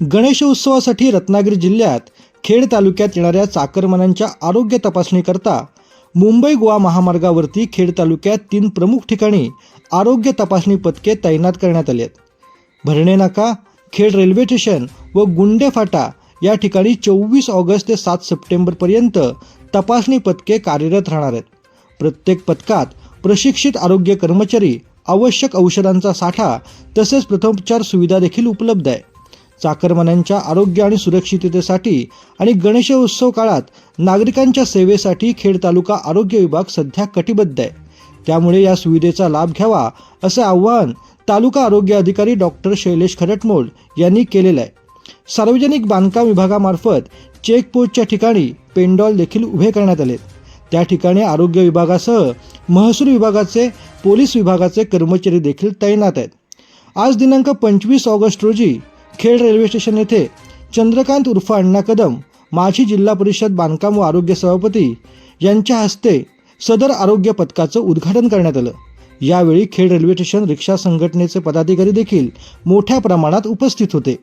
गणेशोत्सवासाठी रत्नागिरी जिल्ह्यात खेड तालुक्यात येणाऱ्या चाकरमनांच्या आरोग्य तपासणीकरता मुंबई गोवा महामार्गावरती खेड तालुक्यात तीन प्रमुख ठिकाणी आरोग्य तपासणी पथके तैनात करण्यात आली आहेत. भरणे नाका खेड रेल्वे स्टेशन व गुंडे फाटा या ठिकाणी चोवीस ऑगस्ट ते सात सप्टेंबरपर्यंत तपासणी पथके कार्यरत राहणार आहेत. प्रत्येक पथकात प्रशिक्षित आरोग्य कर्मचारी आवश्यक औषधांचा साठा तसेच प्रथमोपचार सुविधा देखील उपलब्ध आहे. चाकरमान्यांच्या आरोग्य आणि सुरक्षिततेसाठी आणि गणेशोत्सव काळात नागरिकांच्या सेवेसाठी खेड तालुका आरोग्य विभाग सध्या कटिबद्ध आहे. त्यामुळे या सुविधेचा लाभ घ्यावा असं आवाहन तालुका आरोग्य अधिकारी डॉक्टर शैलेश खरटमोड यांनी केलेलं आहे. सार्वजनिक बांधकाम विभागामार्फत चेकपोस्टच्या ठिकाणी पेंडॉल देखील उभे करण्यात आले. त्या ठिकाणी आरोग्य विभागासह महसूल विभागाचे पोलीस विभागाचे कर्मचारी देखील तैनात आहेत. आज दिनांक पंचवीस ऑगस्ट रोजी खेड रेल्वे स्टेशन येथे चंद्रकांत उर्फ अण्णा कदम माजी जिल्हा परिषद बांधकाम व आरोग्य सभापती यांच्या हस्ते सदर आरोग्य पथकाचं उद्घाटन करण्यात आलं. यावेळी खेड रेल्वे स्टेशन रिक्षा संघटनेचे पदाधिकारी देखील मोठ्या प्रमाणात उपस्थित होते.